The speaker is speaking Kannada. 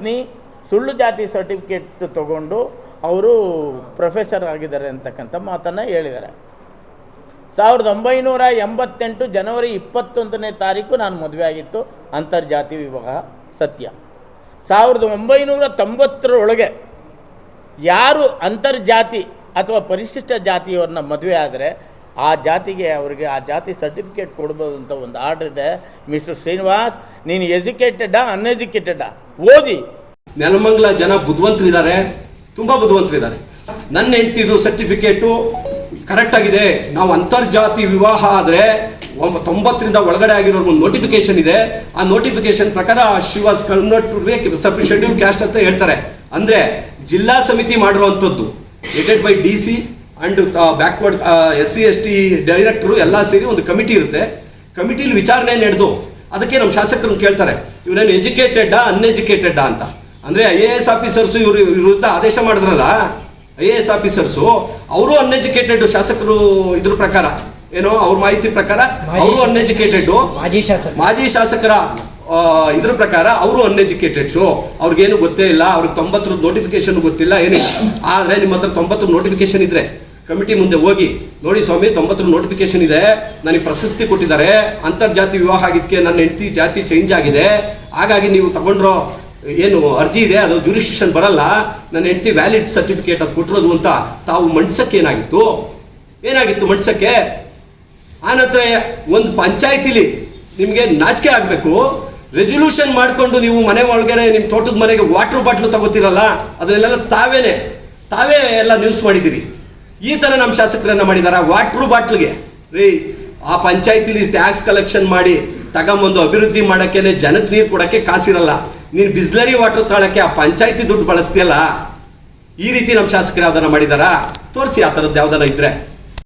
ಪತ್ನಿ ಸುಳ್ಳು ಜಾತಿ ಸರ್ಟಿಫಿಕೇಟ್ ತಗೊಂಡು ಅವರು ಪ್ರೊಫೆಸರ್ ಆಗಿದ್ದಾರೆ ಅಂತಕ್ಕಂಥ ಮಾತನ್ನು ಹೇಳಿದ್ದಾರೆ. ಸಾವಿರದ ಒಂಬೈನೂರ ಎಂಬತ್ತೆಂಟು ಜನವರಿ ಇಪ್ಪತ್ತೊಂದನೇ ತಾರೀಕು ನಾನು ಮದುವೆ ಆಗಿತ್ತು. ಅಂತರ್ಜಾತಿ ವಿವಾಹ ಸತ್ಯ. ಸಾವಿರದ ಒಂಬೈನೂರ ತೊಂಬತ್ತರೊಳಗೆ ಯಾರು ಅಂತರ್ಜಾತಿ ಅಥವಾ ಪರಿಶಿಷ್ಟ ಜಾತಿಯವ್ರನ್ನ ಮದುವೆ ಆದರೆ ಆ ಜಾತಿಗೆ ಅವರಿಗೆ ಆ ಜಾತಿ ಸರ್ಟಿಫಿಕೇಟ್ ಕೊಡ್ಬೋದು ಅಂತ ಒಂದು ಆರ್ಡರ್ ಇದೆ. ಮಿಸ್ಟರ್ ಶ್ರೀನಿವಾಸ್, ನೀನು ಎಜುಕೇಟೆಡಾ ಅನ್ಎಜುಕೇಟೆಡಾ ಓದಿ. ನೆಲಮಂಗ್ಲ ಜನ ಬುದ್ಧಿವಂತರಿದ್ದಾರೆ ತುಂಬ ಬುದ್ಧಿವಂತರಿದ್ದಾರೆ ನನ್ನ ಹೆಂಡ್ತಿದು ಸರ್ಟಿಫಿಕೇಟು ಕರೆಕ್ಟ್ ಆಗಿದೆ. ನಾವು ಅಂತರ್ಜಾತಿ ವಿವಾಹ ಆದರೆ ತೊಂಬತ್ತರಿಂದ ಒಳಗಡೆ ಆಗಿರೋ ಒಂದು ನೋಟಿಫಿಕೇಶನ್ ಇದೆ. ಆ ನೋಟಿಫಿಕೇಶನ್ ಪ್ರಕಾರ she was convert sub schedule caste ಅಂತ ಹೇಳ್ತಾರೆ. ಅಂದರೆ ಜಿಲ್ಲಾ ಸಮಿತಿ ಮಾಡಿರುವಂಥದ್ದು added by D C and backward S C S T director ಎಲ್ಲ ಸೇರಿ ಒಂದು ಕಮಿಟಿ ಇರುತ್ತೆ. ಕಮಿಟಿಲಿ ವಿಚಾರಣೆ ನಡೆದು ಅದಕ್ಕೆ ನಮ್ಮ ಶಾಸಕರನ್ನು ಕೇಳ್ತಾರೆ. ಇವರೇನು ಎಜುಕೇಟೆಡ್ಡಾ ಅನ್ಎಜುಕೇಟೆಡ್ಡಾ ಅಂತ? ಅಂದರೆ ಐ ಎ ಎಸ್ ಆಫೀಸರ್ಸು ಇವರು ವಿರುದ್ಧ ಆದೇಶ ಮಾಡಿದ್ರಲ್ಲ ಐ ಎ ಎಸ್ ಆಫೀಸರ್ಸು ಅವರು ಅನ್ಎಜುಕೇಟೆಡ್ ಶಾಸಕರು ಇದ್ರ ಪ್ರಕಾರ. ಏನೋ ಅವ್ರ ಮಾಹಿತಿ ಪ್ರಕಾರ ಅವರು ಅನ್ಎಜುಕೇಟೆಡ್ ಮಾಜಿ ಶಾಸಕ. ಮಾಜಿ ಶಾಸಕರ ಇದ್ರ ಪ್ರಕಾರ ಅವರು ಅನ್ಎಜುಕೇಟೆಡ್ಸು ಅವ್ರಿಗೇನು ಗೊತ್ತೇ ಇಲ್ಲ ಅವ್ರಿಗೆ ತೊಂಬತ್ತರ ನೋಟಿಫಿಕೇಶನ್ ಗೊತ್ತಿಲ್ಲ ಏನಿಲ್ಲ. ಆದರೆ ನಿಮ್ಮ ಹತ್ರ ತೊಂಬತ್ತರ ನೋಟಿಫಿಕೇಶನ್ ಇದ್ರೆ ಕಮಿಟಿ ಮುಂದೆ ಹೋಗಿ, ನೋಡಿ ಸ್ವಾಮಿ, ತೊಂಬತ್ತರ ನೋಟಿಫಿಕೇಶನ್ ಇದೆ. ನನಗೆ ಪ್ರಶಸ್ತಿ ಕೊಟ್ಟಿದ್ದಾರೆ. ಅಂತರ್ಜಾತಿ ವಿವಾಹ ಆಗಿದ್ದಕ್ಕೆ ನನ್ನ ಹೆಂಡತಿ ಜಾತಿ ಚೇಂಜ್ ಆಗಿದೆ. ಹಾಗಾಗಿ ನೀವು ತಗೊಂಡ್ರೋ ಏನು ಅರ್ಜಿ ಇದೆ, ಅದು ಜುರಿಸ್ಟಿಷನ್ ಬರಲ್ಲ. ನನ್ನ ಹೆಂಡತಿ ವ್ಯಾಲಿಡ್ ಸರ್ಟಿಫಿಕೇಟ್ ಅದು ಕೊಟ್ಟಿರೋದು ಅಂತ ತಾವು ಮಂಡ್ಸಕ್ಕೆ ಏನಾಗಿತ್ತು? ಏನಾಗಿತ್ತು ಮಂಡ್ಸಕ್ಕೆ? ಆನಂತರ ಒಂದು ಪಂಚಾಯತಿಲಿ ನಿಮಗೆ ನಾಚಿಕೆ ಆಗಬೇಕು. ರೆಸೊಲ್ಯೂಷನ್ ಮಾಡಿಕೊಂಡು ನೀವು ಮನೆ ಒಳಗಡೆ, ನಿಮ್ಮ ತೋಟದ ಮನೆಗೆ ವಾಟರ್ ಬಾಟ್ಲು ತಗೋತಿರಲ್ಲ, ಅದನ್ನೆಲ್ಲ ತಾವೇನೆ. ತಾವೇ ಎಲ್ಲ ನ್ಯೂಸ್ ಮಾಡಿದ್ದೀರಿ. ಈ ಥರ ನಮ್ಮ ಶಾಸಕರನ್ನ ಮಾಡಿದಾರ? ವಾಟ್ರು ಬಾಟ್ಲ್ಗೆ. ರೀ, ಆ ಪಂಚಾಯತಿಲಿ ಟ್ಯಾಕ್ಸ್ ಕಲೆಕ್ಷನ್ ಮಾಡಿ ತಗೊಂಬಂದು ಅಭಿವೃದ್ಧಿ ಮಾಡೋಕ್ಕೇನೆ ಜನಕ್ಕೆ ನೀರು ಕೊಡೋಕ್ಕೆ ಕಾಸಿರಲ್ಲ. ನೀನು ಬಿಸ್ಲರಿ ವಾಟರ್ ತಾಳಕ್ಕೆ ಆ ಪಂಚಾಯತಿ ದುಡ್ಡು ಬಳಸ್ತೀಯಲ್ಲ? ಈ ರೀತಿ ನಮ್ಮ ಶಾಸಕರು ಯಾವ್ದನ್ನ ಮಾಡಿದಾರಾ? ತೋರಿಸಿ ಆ ಥರದ್ದು ಯಾವ್ದನ್ನ ಇದ್ರೆ.